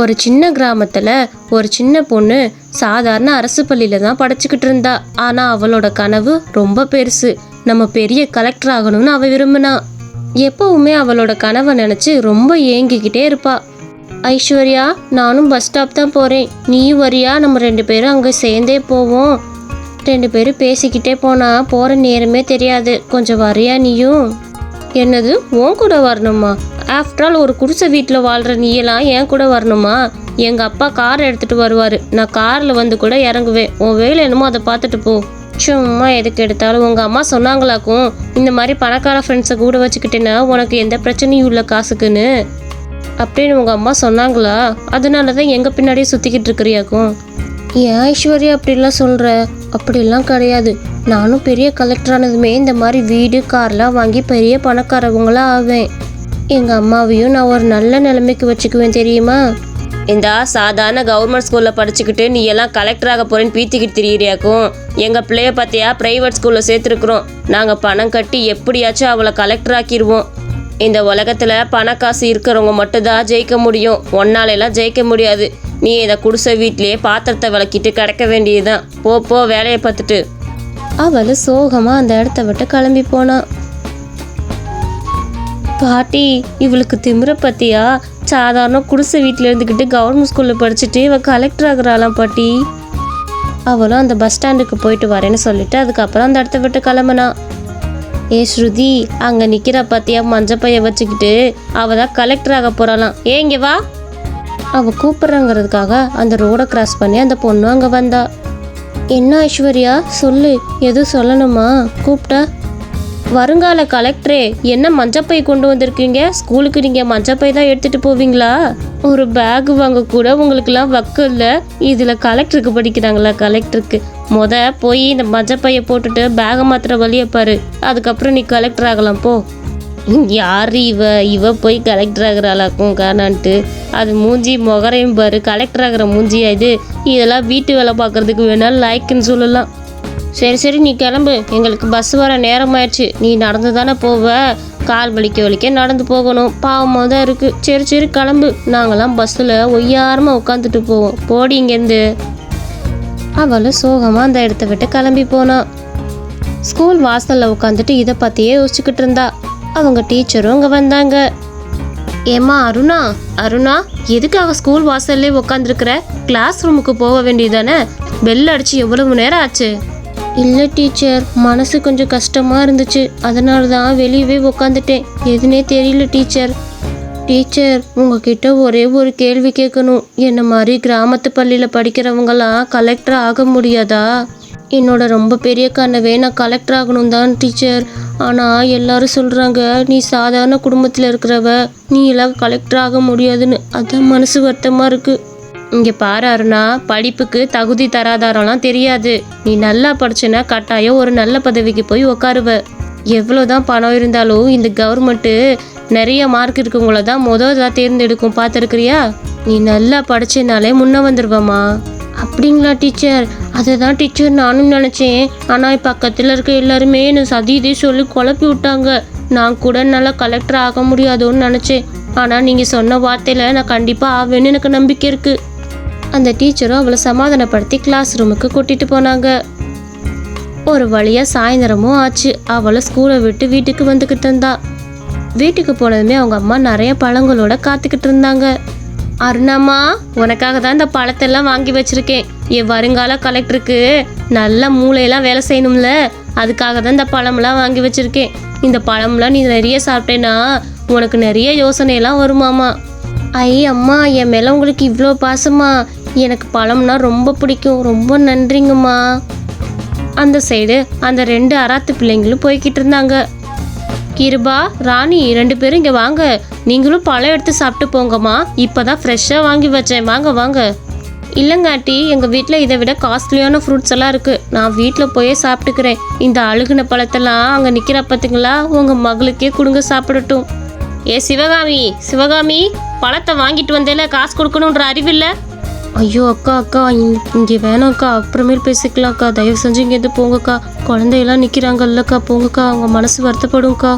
ஒரு சின்ன கிராமத்தில் ஒரு சின்ன பொண்ணு சாதாரண அரசு பள்ளியில் தான் படிச்சுக்கிட்டு இருந்தா. ஆனால் அவளோட கனவு ரொம்ப பெருசு. நம்ம பெரிய கலெக்டர் ஆகணும்னு அவள் விரும்பினா. எப்பவுமே அவளோட கனவை நினச்சி ரொம்ப ஏங்கிக்கிட்டே இருப்பா. ஐஸ்வர்யா நானும் பஸ் ஸ்டாப் தான் போகிறேன் நீயும் வரியா? நம்ம ரெண்டு பேரும் அங்கே சேர்ந்தே போவோம். ரெண்டு பேரும் பேசிக்கிட்டே போனால் போகிற நேரமே தெரியாது. கொஞ்சம் வரியா நீயும்? என்னது உன் கூட வரணுமா? ஆஃப்டர் ஆல் ஒரு குடிசை வீட்டில் வாழ்கிற நீயெல்லாம் என் கூட வரணுமா? எங்கள் அப்பா கார் எடுத்துகிட்டு வருவார். நான் காரில் வந்து கூட இறங்குவேன். உன் வேலை என்னமோ அதை பார்த்துட்டு போ. சும்மா எதுக்கு எடுத்தாலும் உங்கள் அம்மா சொன்னாங்களாக்கும். இந்த மாதிரி பணக்கார ஃப்ரெண்ட்ஸை கூட வச்சுக்கிட்டேன்னா உனக்கு எந்த பிரச்சனையும் இல்லை காசுக்குன்னு. அப்படின்னு உங்கள் அம்மா சொன்னாங்களா? அதனால தான் எங்கள் பின்னாடியே சுற்றிக்கிட்டு இருக்கிறியாக்கும். ஏன் ஐஸ்வர்யா அப்படிலாம் சொல்கிற அப்படிலாம் கிடையாது. நானும் பெரிய கலெக்டர் ஆனதுமே இந்த மாதிரி வீடு கார்லாம் வாங்கி பெரிய பணக்காரவங்களாக ஆவேன். எங்கள் அம்மாவையும் நான் ஒரு நல்ல நிலைமைக்கு வச்சுக்குவேன் தெரியுமா? இந்த சாதாரண கவர்மெண்ட் ஸ்கூலில் படிச்சுக்கிட்டு நீ எல்லாம் கலெக்டர் ஆக போறேன்னு பீத்திக்கிட்டு திரியிறியாக்கும். எங்கள் பிள்ளைய பார்த்தியா ப்ரைவேட் ஸ்கூலில் சேர்த்துருக்குறோம். நாங்கள் பணம் கட்டி எப்படியாச்சும் அவளை கலெக்டர் ஆக்கிடுவோம் இந்த உலகத்தில் பணக்காசு இருக்கிறவங்க மட்டும்தான் ஜெயிக்க முடியும். ஒன்னாலெல்லாம் ஜெயிக்க முடியாது. நீ இதை குடிசை வீட்லேயே பாத்திரத்தை விளக்கிட்டு கிடக்க வேண்டியதுதான். போ போ வேலையை பார்த்துட்டு. அவள் சோகமா அந்த இடத்த விட்டு கிளம்பி போனா. பாட்டி இவளுக்கு திமிர பத்தியா? சாதாரண குடிசை வீட்டில் இருந்துக்கிட்டு கவர்மெண்ட் ஸ்கூலில் படிச்சுட்டு இவள் கலெக்டர் ஆகுறாளாம் பாட்டி. அவளும் அந்த பஸ் ஸ்டாண்டுக்கு போயிட்டு வரேன்னு சொல்லிட்டு அதுக்கப்புறம் அந்த இடத்த விட்டு கிளம்புனா. ஏ ஸ்ருதி அங்கே நிற்கிற பாத்தியா? மஞ்சப்பைய வச்சுக்கிட்டு அவள் தான் கலெக்டர் ஆக போகிறாளாம் ஏங்க வா. அவள் கூப்பிட்றங்கிறதுக்காக அந்த ரோடை கிராஸ் பண்ணி அந்த பொண்ணு அங்கே வந்தா. என்ன ஐஸ்வர்யா? சொல்லு. எதுவும் சொல்லணுமா? கூப்பிட்டா வருங்கால கலெக்டரே என்ன மஞ்சப்பை கொண்டு வந்திருக்கீங்க? ஸ்கூலுக்கு நீங்கள் மஞ்சப்பை தான் எடுத்துகிட்டு போவீங்களா? ஒரு பேக் வாங்க கூட உங்களுக்குலாம் வக்கு இல்லை. இதில் கலெக்டருக்கு படிக்கிறாங்களா? கலெக்டருக்கு. முத போய் இந்த மஞ்சப்பையை போட்டுட்டு பேகை மாத்திர வழியை பாரு. அதுக்கப்புறம் நீ கலெக்டர் ஆகலாம். போ. யார் இவ? இவ போய் கலெக்டர் ஆகிறாளாக்கும் காணான்ட்டு அது மூஞ்சி முகரையும் பாரு. கலெக்டர் ஆகிற மூஞ்சி இது இதெல்லாம் வீட்டு வேலை பார்க்கறதுக்கு வேணாலும் லாய்க்குன்னு சொல்லலாம். சரி சரி நீ கிளம்பு. எங்களுக்கு பஸ் வர நேரம் ஆயிடுச்சு. நீ நடந்து தானே போவ? கால் வலிக்க வலிக்க நடந்து போகணும். பாவமாக தான் இருக்குது சரி சரி கிளம்பு. நாங்களாம் பஸ்ஸில் ஒய்யாரமாக உட்காந்துட்டு போவோம். போடி இங்கேருந்து. அவளும் சோகமாக அந்த இடத்த விட்டு கிளம்பி போனான் ஸ்கூல் வாசலில் உட்காந்துட்டு இதை பற்றியே யோசிச்சுக்கிட்டு இருந்தா. அவங்க டீச்சரும் அங்கே வந்தாங்க. ஏம்மா அருணா? அருணா எதுக்காக ஸ்கூல் வாசல்லே உட்காந்துருக்குற கிளாஸ் ரூமுக்கு போக வேண்டியதானே? பெல் அடிச்சு எவ்வளவு நேரம் ஆச்சு? இல்லை டீச்சர் மனசு கொஞ்சம் கஷ்டமாக இருந்துச்சு. அதனால தான் வெளியவே உட்காந்துட்டேன் எதுனே தெரியல டீச்சர். டீச்சர் உங்ககிட்ட ஒரே ஒரு கேள்வி கேட்கணும். என்ன மாதிரி கிராமத்து பள்ளியில் படிக்கிறவங்களாம் கலெக்டர் ஆக முடியாதா? என்னோட ரொம்ப பெரிய கனவே நான் கலெக்டர் ஆகணும் தான் டீச்சர் ஆனால் எல்லாரும் சொல்கிறாங்க நீ சாதாரண குடும்பத்தில் இருக்கிறவ நீ எல்லாம் கலெக்டர் ஆக முடியாதுன்னு. அதான் மனசு வருத்தமாக இருக்குது இங்கே பாரு அருணா படிப்புக்கு தகுதி தராதாரம்லாம் தெரியாது. நீ நல்லா படிச்சேன்னா கட்டாயம் ஒரு நல்ல பதவிக்கு போய் உக்காருவ. எவ்வளோதான் பணம் இருந்தாலும் இந்த கவர்மெண்ட்டு நிறைய மார்க் இருக்கவங்கள தான் முதல் தான் தேர்ந்தெடுக்கும் பார்த்துருக்குறியா? நீ நல்லா படிச்சனாலே முன்ன வந்துடுவம்மா அப்படிங்களா டீச்சர் அதை தான் டீச்சர் நானும் நினச்சேன். ஆனால் பக்கத்தில் இருக்க எல்லாருமே என்னை சதி இதே சொல்லி குழப்பி விட்டாங்க. நான் கூட நல்லா கலெக்டர் ஆக முடியாதோன்னு நினச்சேன். ஆனால் நீங்கள் சொன்ன வார்த்தையில் நான் கண்டிப்பாக ஆவேன்னு எனக்கு நம்பிக்கை இருக்குது அந்த டீச்சரும் அவளை சமாதானப்படுத்தி கிளாஸ் ரூமுக்கு கூட்டிகிட்டு போனாங்க. ஒரு வழியாக சாயந்தரமும் ஆச்சு. அவளை ஸ்கூலை விட்டு வீட்டுக்கு வந்துக்கிட்டு இருந்தா. வீட்டுக்கு போனதுமே அவங்க அம்மா நிறைய பழங்களோட காத்துக்கிட்டு இருந்தாங்க. அருணம்மா உனக்காக தான் இந்த பழத்தெல்லாம் வாங்கி வச்சுருக்கேன். என் வருங்கால கலெக்டருக்கு நல்ல மூளையெல்லாம் வேலை செய்யணும்ல. அதுக்காக தான் இந்த பழம்லாம் வாங்கி வச்சிருக்கேன். இந்த பழம்லாம் நீ நிறைய சாப்பிட்டேன்னா உனக்கு நிறைய யோசனையெல்லாம் வருமாமா. ஐ அம்மா என் மேலே உங்களுக்கு இவ்வளோ பாசமா. எனக்கு பழம்னா ரொம்ப பிடிக்கும். ரொம்ப நன்றிங்கம்மா. அந்த சைடு அந்த ரெண்டு அராத்து பிள்ளைங்களும் போய்கிட்டு இருந்தாங்க. கிருபா ராணி ரெண்டு பேரும் இங்கே வாங்க. நீங்களும் பழம் எடுத்து சாப்பிட்டு போங்கம்மா. இப்போ தான் ஃப்ரெஷ்ஷாக வாங்கி வச்சேன். வாங்க வாங்க. இல்லைங்காட்டி எங்கள் வீட்டில் இதை விட காஸ்ட்லியான ஃப்ரூட்ஸ் எல்லாம் இருக்குது நான் வீட்டில் போயே சாப்பிட்டுக்கிறேன். இந்த அழுகுன பழத்தெல்லாம் அங்கே நிற்கிற பார்த்தீங்களா உங்கள் மகளுக்கே கொடுங்க சாப்பிடட்டும். ஏ சிவகாமி சிவகாமி பழத்தை வாங்கிட்டு வந்தேல காசு கொடுக்கணுன்ற அறிவில்லை ஐயோ அக்கா அக்கா இங்கே இங்கே வேணாம்க்கா அப்புறமேல் பேசிக்கலாம்க்கா. தயவு செஞ்சு இங்கேருந்து போங்கக்கா. குழந்தையெல்லாம் நிற்கிறாங்கல்லக்கா போங்கக்கா. அவங்க மனசு வருத்தப்படும்க்கா.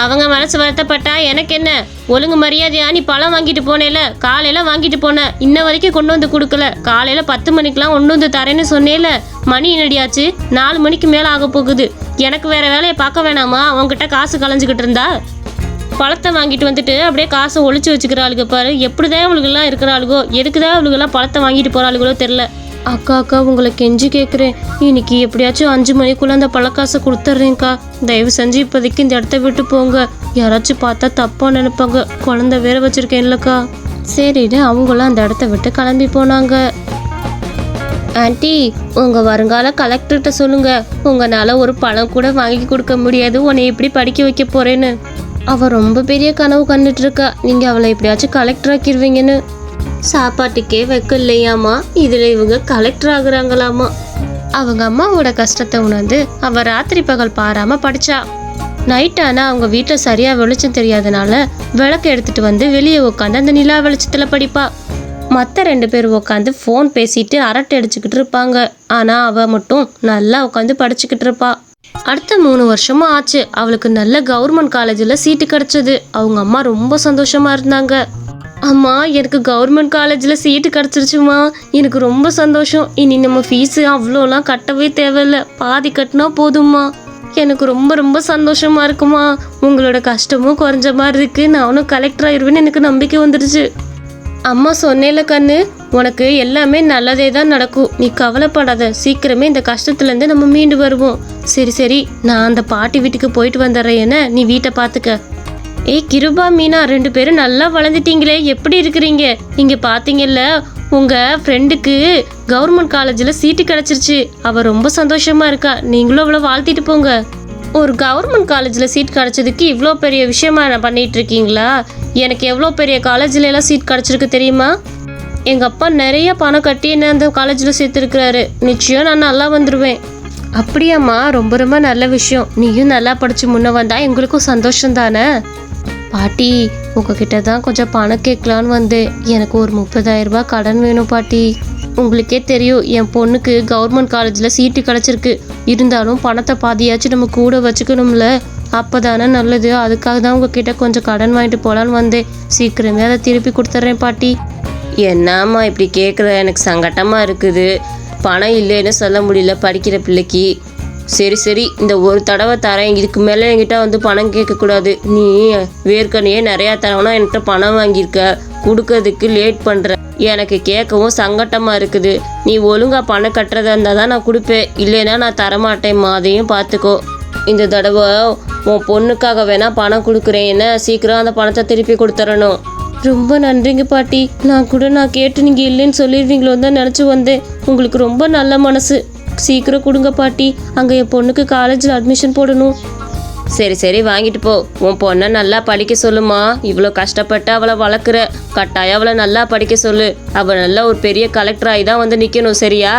அவங்க மனசு வருத்தப்பட்டா எனக்கு என்ன? ஒழுங்கு மரியாதையா நீ பழம் வாங்கிட்டு போனேல? காலையில வாங்கிட்டு போன. இன்ன வரைக்கும் கொண்டு வந்து கொடுக்கல. காலையில பத்து மணிக்கெல்லாம் கொண்டு வந்து தரேன்னு சொன்னேல. மணி என்னடியாச்சு? நாலு மணிக்கு மேல ஆக போகுது. எனக்கு வேற வேலையை பார்க்க வேணாமா? அவங்ககிட்ட காசு கலைஞ்சுக்கிட்டு இருந்தா? பழத்தை வாங்கிட்டு வந்துட்டு அப்படியே காசை ஒழிச்சு வச்சுக்கிறாளுங்க பாரு. எப்படிதான் அவளுகெல்லாம் இருக்கிறாளுகோ? எதுக்குதான் அவளுகெல்லாம் பழத்தை வாங்கிட்டு போறாளுகளோ தெரில அக்கா அக்கா உங்களை கெஞ்சி கேட்குறேன் இன்னைக்கு எப்படியாச்சும் அஞ்சு மணிக்குள்ளே அந்த பழக்காசை கொடுத்துட்றேன்க்கா. தயவு செஞ்சு இப்போதைக்கு இந்த இடத்த விட்டு போங்க. யாராச்சும் பார்த்தா தப்பாக நினைப்பாங்க. குழந்த வேற வச்சிருக்கேன்லக்கா. சரின்னு அவங்களும் அந்த இடத்த விட்டு கிளம்பி போனாங்க. ஆன்ட்டி உங்கள் வருங்கால கலெக்டர்கிட்ட சொல்லுங்கள் உங்களால் ஒரு பழம் கூட வாங்கி கொடுக்க முடியாது. உன்னை எப்படி படிக்க வைக்க போகிறேன்னு அவள் ரொம்ப பெரிய கனவு கண்டுட்டு இருக்கா. நீங்கள் அவளை எப்படியாச்சும் கலெக்டர் ஆக்கிடுவீங்கன்னு சாப்பாட்டுக்கே வைக்க இல்லையாமா இதுல இவங்க கலெக்டர் ஆகுறாங்களாமா? அவங்க அம்மாவோட கஷ்டத்தை உணர்ந்து அவ ராத்திரி பகல் பாராம படிச்சா. நைட் ஆனா அவங்க வீட்டில் சரியா வெளிச்சம் தெரியாதனால விளக்கு எடுத்துட்டு வந்து வெளியே உட்காந்து அந்த நிலா வெளிச்சத்துல படிப்பா. மற்ற ரெண்டு பேர் உட்காந்து ஃபோன் பேசிட்டு அரட்டை அடிச்சுக்கிட்டு இருப்பாங்க. ஆனால் அவள் மட்டும் நல்லா உட்காந்து படிச்சுக்கிட்டு இருப்பா. அடுத்த மூணு வருஷமும் ஆச்சு. அவளுக்கு நல்ல கவர்மெண்ட் காலேஜில் சீட்டு கிடச்சிது. அவங்க அம்மா ரொம்ப சந்தோஷமாக இருந்தாங்க. அம்மா எனக்கு கவர்மெண்ட் காலேஜில் சீட்டு கிடச்சிருச்சுமா எனக்கு ரொம்ப சந்தோஷம். இனி நம்ம ஃபீஸு அவ்வளோலாம் கட்டவே தேவையில்ல. பாதி கட்டினா போதும்மா. எனக்கு ரொம்ப ரொம்ப சந்தோஷமாக இருக்குமா உங்களோட கஷ்டமும் குறைஞ்ச மாதிரி இருக்கு. நானும் கலெக்டர் ஆயிடுவேன்னு எனக்கு நம்பிக்கை வந்துடுச்சு அம்மா சொன்னேல கண்ணு உனக்கு எல்லாமே நல்லதே தான் நடக்கும். நீ கவலைப்படாத. சீக்கிரமே இந்த கஷ்டத்துலேருந்து நம்ம மீண்டு வருவோம். சரி சரி. நான் அந்த பாட்டி வீட்டுக்கு போயிட்டு வந்துடுறேன் என்ன? நீ வீட்டை பார்த்துக்க. ஏய் கிருபா மீனா ரெண்டு பேரும் நல்லா வளர்ந்துட்டீங்களே. எப்படி இருக்கிறீங்க? நீங்க பாத்தீங்கல்ல உங்கள் ஃப்ரெண்டுக்கு கவர்மெண்ட் காலேஜில் சீட்டு கிடச்சிருச்சு. அவள் ரொம்ப சந்தோஷமா இருக்கா. நீங்களும் அவ்வளோ வாழ்த்திட்டு போங்க. ஒரு கவர்மெண்ட் காலேஜில் சீட் கிடச்சதுக்கு இவ்வளோ பெரிய விஷயமா நான் பண்ணிட்டு இருக்கீங்களா? எனக்கு எவ்வளோ பெரிய காலேஜில் எல்லாம் சீட் கிடச்சிருக்கு தெரியுமா? எங்கள் அப்பா நிறைய பணம் கட்டி என்ன அந்த காலேஜில் சேர்த்துருக்கிறாரு. நிச்சயம் நான் நல்லா வந்துடுவேன் அப்படியாம்மா ரொம்ப ரொம்ப நல்ல விஷயம். நீயும் நல்லா படித்து முன்னே வந்தால் எங்களுக்கும் சந்தோஷம் தானே? பாட்டி உங்ககிட்ட தான் கொஞ்சம் பணம் கேட்கலான்னு வந்தேன். எனக்கு ஒரு முப்பதாயிரம் ரூபாய் கடன் வேணும் பாட்டி. உங்களுக்கே தெரியும் என் பொண்ணுக்கு கவர்மெண்ட் காலேஜில் சீட்டு கிடச்சிருக்கு. இருந்தாலும் பணத்தை பாதியாச்சும் நம்ம கூட வச்சுக்கணும்ல. அப்போதானே நல்லது. அதுக்காக தான் உங்ககிட்ட கொஞ்சம் கடன் வாங்கிட்டு போகலான்னு வந்தேன். சீக்கிரமே அதை திருப்பி கொடுத்துட்றேன் பாட்டி. என்னம்மா இப்படி கேட்குற எனக்கு சங்கட்டமாக இருக்குது. பணம் இல்லைன்னு சொல்ல முடியல படிக்கிற பிள்ளைக்கு. சரி சரி இந்த ஒரு தடவை தரேன். இதுக்கு மேலே என்கிட்ட வந்து பணம் கேட்கக்கூடாது. நீ வேர்க்கனையே நிறையா தரவனா என்கிட்ட பணம் வாங்கியிருக்க. கொடுக்கறதுக்கு லேட் பண்ணுற எனக்கு கேட்கவும் சங்கட்டமாக இருக்குது. நீ ஒழுங்காக பணம் கட்டுறதா இருந்தால் தான் நான் கொடுப்பேன். இல்லைன்னா நான் தரமாட்டேம்மா. அதையும் பார்த்துக்கோ. இந்த தடவை உன் பொண்ணுக்காக வேணா பணம் கொடுக்குறேன். என்ன சீக்கிரம் அந்த பணத்தை திருப்பி கொடுத்துறணும். ரொம்ப நன்றிங்க பாட்டி. நான் கூட நான் கேட்டு நீங்கள் இல்லைன்னு சொல்லிடுவீங்களோ தான் நினச்சி வந்தேன். உங்களுக்கு ரொம்ப நல்ல மனசு. சீக்கிரம் கொடுங்க பாட்டி. அங்கே என் பொண்ணுக்கு காலேஜில் அட்மிஷன் போடணும். சரி சரி வாங்கிட்டு போ. உன் பொண்ணை நல்லா படிக்க சொல்லுமா. இவ்வளோ கஷ்டப்பட்டு அவளை வளர்க்குற. கட்டாயம் அவளை நல்லா படிக்க சொல்லு. அவள் நல்லா ஒரு பெரிய கலெக்டர் ஆகி தான் வந்து நிற்கணும் சரியா?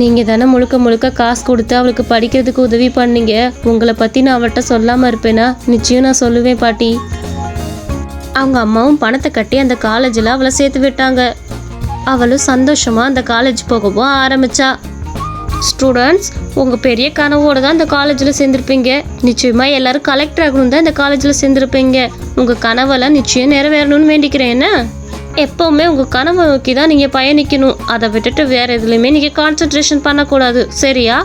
நீங்கள் தானே முழுக்க முழுக்க காசு கொடுத்து அவளுக்கு படிக்கிறதுக்கு உதவி பண்ணீங்க. உங்களை பற்றி நான் அவள்கிட்ட சொல்லாமல் இருப்பேனா? நிச்சயம் நான் சொல்லுவேன் பாட்டி. அவங்க அம்மாவும் பணத்தை கட்டி அந்த காலேஜில் அவளை சேர்த்து விட்டாங்க. அவளும் சந்தோஷமா அந்த காலேஜ் போகவும் ஆரம்பிச்சா. ஸ்டூடெண்ட்ஸ் உங்கள் பெரிய கனவோடு தான் இந்த காலேஜில் சேர்ந்துருப்பீங்க. நிச்சயமாக எல்லாரும் கலெக்டர் ஆகணும் தான் இந்த காலேஜில் சேர்ந்துருப்பீங்க. உங்கள் கனவெல்லாம் நிச்சயம் நிறைவேறணும்னு வேண்டிக்கிறேன். என்ன? எப்போவுமே உங்கள் கனவை நோக்கி தான் நீங்கள் பயணிக்கணும். அதை விட்டுட்டு வேறு எதுலையுமே நீங்கள் கான்சன்ட்ரேஷன் பண்ணக்கூடாது. சரியா?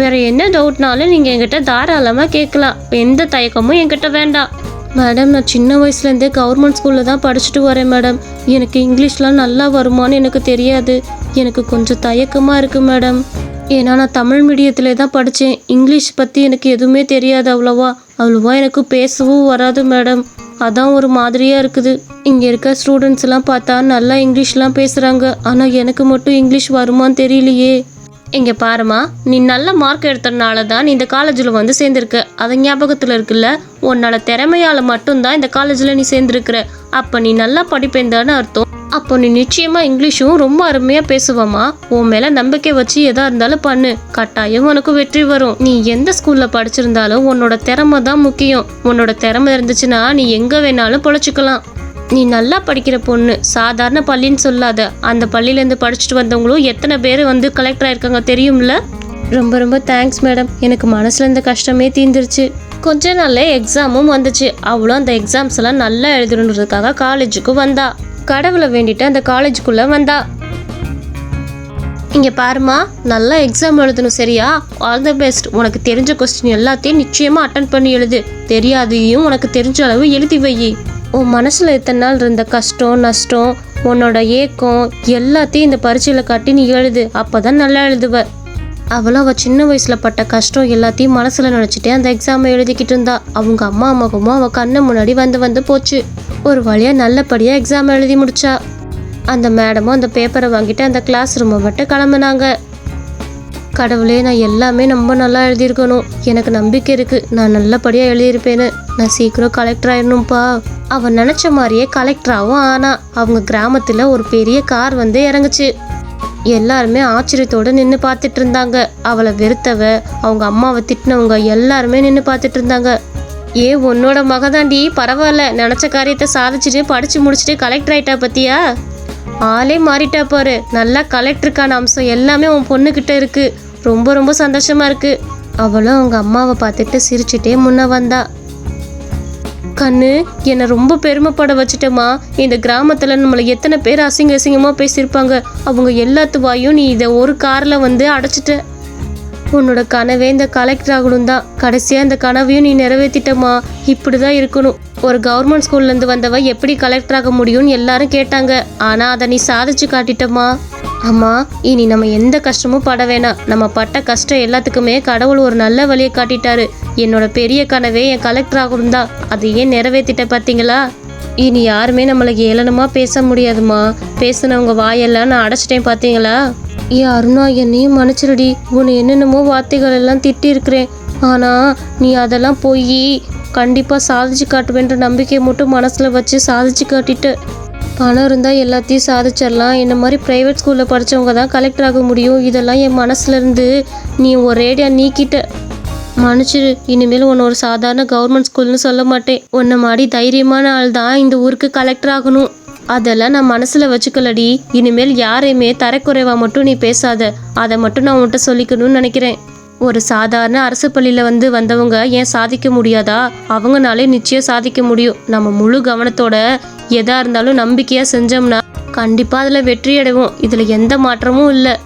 வேறு என்ன டவுட்னாலும் நீங்கள் என்கிட்ட தாராளமாக கேட்கலாம். எந்த தயக்கமும் என்கிட்ட வேண்டாம். மேடம் நான் சின்ன வயசுலேருந்தே கவர்மெண்ட் ஸ்கூலில் தான் படிச்சுட்டு வரேன் மேடம் எனக்கு இங்கிலீஷ்லாம் நல்லா வருமான்னு எனக்கு தெரியாது. எனக்கு கொஞ்சம் தயக்கமாக இருக்குது மேடம் ஏன்னா நான் தமிழ் மீடியத்தில் தான் படித்தேன். இங்கிலீஷ் பற்றி எனக்கு எதுவுமே தெரியாது அவ்வளோவா. அவ்வளோவா எனக்கு பேசவும் வராது மேடம் அதான் ஒரு மாதிரியாக இருக்குது. இங்கே இருக்க ஸ்டூடெண்ட்ஸ்லாம் பார்த்தா நல்லா இங்கிலீஷ்லாம் பேசுகிறாங்க ஆனால் எனக்கு மட்டும் இங்கிலீஷ் வருமான்னு தெரியலையே. இங்கே பாருமா நீ நல்ல மார்க் எடுத்தனால தான் நீ இந்த காலேஜில் வந்து சேர்ந்துருக்க. அது ஞாபகத்தில் இருக்குல்ல? உன்னோட திறமையால் மட்டும்தான் இந்த காலேஜில் நீ சேர்ந்துருக்குற. அப்போ நீ நல்லா படிப்பேன் தானே அர்த்தம். அப்போ நீ நிச்சயமாக இங்கிலீஷும் ரொம்ப அருமையாக பேசுவாமா உன் மேலே நம்பிக்கை வச்சு எதா இருந்தாலும் பண்ணு. கட்டாயம் உனக்கு வெற்றி வரும். நீ எந்த ஸ்கூலில் படிச்சிருந்தாலும் உன்னோட திறமை தான் முக்கியம். உன்னோட திறமை இருந்துச்சுன்னா நீ எங்கே வேணாலும் பொழைச்சிக்கலாம். நீ நல்லா படிக்கிற பொண்ணு. சாதாரண பள்ளின்னு சொல்லாத. அந்த பள்ளியிலேருந்து படிச்சுட்டு வந்தவங்களும் எத்தனை பேர் வந்து கலெக்டர் ஆயிருக்காங்க தெரியும்ல? ரொம்ப ரொம்ப தேங்க்ஸ் மேடம் எனக்கு மனசில் இந்த கஷ்டமே தீந்துருச்சு கொஞ்ச நாள்ல எக்ஸாமும் வந்துச்சு. அவளும் அந்த எக்ஸாம்ஸ் எல்லாம் நல்லா எழுதணுன்றதுக்காக காலேஜுக்கு வந்தா. கடவுளை வேண்டிட்டு அந்த காலேஜுக்குள்ளே வந்தா. இங்கே பாருமா நல்லா எக்ஸாம் எழுதணும் சரியா? ஆல் த பெஸ்ட் உனக்கு தெரிஞ்ச கொஸ்டின் எல்லாத்தையும் நிச்சயமாக அட்டன் பண்ணி எழுது. தெரியாதையும் உனக்கு தெரிஞ்ச அளவு எழுதி வை. உன் மனசில் இத்தனை நாள் இருந்த கஷ்டம் நஷ்டம் உன்னோட ஏக்கம் எல்லாத்தையும் இந்த பரீட்சையில் காட்டி நீ எழுது. அப்போ தான் நல்லா எழுதுவ. அவளும் அவள் சின்ன வயசில் பட்ட கஷ்டம் எல்லாத்தையும் மனசில் நினச்சிட்டே அந்த எக்ஸாமை எழுதிக்கிட்டு இருந்தா. அவங்க அம்மா மகமும் அவள் கண்ணு முன்னாடி வந்து வந்து போச்சு. ஒரு வழியாக நல்லபடியாக எக்ஸாம் எழுதி முடிச்சா. அந்த மேடமும் அந்த பேப்பரை வாங்கிட்டு அந்த கிளாஸ் ரூமை விட்டு கிளம்புனாங்க. கடவுளே நான் எல்லாமே ரொம்ப நல்லா எழுதியிருக்கணும். எனக்கு நம்பிக்கை இருக்குது நான் நல்லபடியாக எழுதியிருப்பேன்னு. நான் சீக்கிரம் கலெக்டர் ஆயிடணும்ப்பா அவன் நினச்ச மாதிரியே கலெக்டராகவும் ஆனா அவங்க கிராமத்தில் ஒரு பெரிய கார் வந்து இறங்குச்சு. எல்லாருமே ஆச்சரியத்தோடு நின்று பார்த்துட்டு இருந்தாங்க. அவளை வெறுத்தவ அவங்க அம்மாவை திட்டினவங்க எல்லாருமே நின்று பார்த்துட்டு இருந்தாங்க. ஏ உன்னோட மகதாண்டி பரவாயில்ல. நினச்ச காரியத்தை சாதிச்சுட்டு படிச்சு முடிச்சுட்டு கலெக்டர் ஆயிட்டா பத்தியா? ஆளே மாறிட்டா பாரு. நல்லா கலெக்டருக்கான அம்சம் எல்லாமே உன் பொண்ணுக்கிட்ட இருக்கு. ரொம்ப ரொம்ப சந்தோஷமா இருக்கு. அவளும் அவங்க அம்மாவை பார்த்துட்டு சிரிச்சுட்டே முன்ன வந்தா. கண்ணு என்னை ரொம்ப பெருமைப்பட வச்சுட்டேம்மா. இந்த கிராமத்தில் நம்மளை எத்தனை பேர் அசிங்க அசிங்கமாக பேசியிருப்பாங்க. அவங்க எல்லாத்து வாயும் நீ இதை ஒரு காரில் வந்து அடைச்சிட்ட. உன்னோட கனவே இந்த கலெக்டர் ஆகணும் தான். கடைசியாக இந்த கனவையும் நீ நிறைவேற்றிட்டம்மா இப்படி தான் இருக்கணும். ஒரு கவர்மெண்ட் ஸ்கூல்லேருந்து வந்தவ எப்படி கலெக்டர் ஆக முடியும்னு எல்லாரும் கேட்டாங்க. ஆனால் அதை நீ சாதிச்சு காட்டிட்டம்மா அம்மா இனி நம்ம எந்த கஷ்டமும் பட வேணாம். நம்ம பட்ட கஷ்டம் எல்லாத்துக்குமே கடவுள் ஒரு நல்ல வழியை காட்டிட்டாரு. என்னோட பெரிய கனவே என் கலெக்டர் ஆகணும் தான். அதை ஏன் நிறைவேற்றிட்ட பார்த்தீங்களா இனி யாருமே நம்மளுக்கு ஏளனமாக பேச முடியாதும்மா பேசினவங்க வாயெல்லாம் நான் அடைச்சிட்டேன் பார்த்தீங்களா ஏ அருணா என்னையும் மன்னிச்சிருடி. உன்னை என்னென்னமோ வார்த்தைகள் எல்லாம் திட்டி இருக்கிறேன் ஆனால் நீ அதெல்லாம் போய் கண்டிப்பாக சாதிச்சு காட்டுவேன்ற நம்பிக்கையை மட்டும் மனசில் வச்சு சாதிச்சு காட்டிட்டு. பணம் இருந்தால் எல்லாத்தையும் சாதிச்சிடலாம். என்ன மாதிரி ப்ரைவேட் ஸ்கூலில் படித்தவங்க தான் கலெக்டர் ஆக முடியும். இதெல்லாம் என் மனசுலேருந்து நீ ஒரேடியாக நீக்கிட்ட. மன்னிச்சிரு. இனிமேல் உன்னை ஒரு சாதாரண கவர்மெண்ட் ஸ்கூல்னு சொல்ல மாட்டேன். உன்னை மாதிரி தைரியமான ஆள் தான் இந்த ஊருக்கு கலெக்டர் ஆகணும். அதெல்லாம் நான் மனசில் வச்சுக்கலடி. இனிமேல் யாரையுமே தரக்குறைவா மட்டும் நீ பேசாத. அதை மட்டும் நான் உன்கிட்ட சொல்லிக்கணும்னு நினைக்கிறேன். ஒரு சாதாரண அரசு பள்ளியில் வந்து வந்தவங்க ஏன் சாதிக்க முடியாதா? அவங்கனாலே நிச்சயம் சாதிக்க முடியும். நம்ம முழு கவனத்தோட எதா இருந்தாலும் நம்பிக்கையாக செஞ்சோம்னா கண்டிப்பாக அதில் வெற்றி அடைவோம். இதில் எந்த மாற்றமும் இல்லை.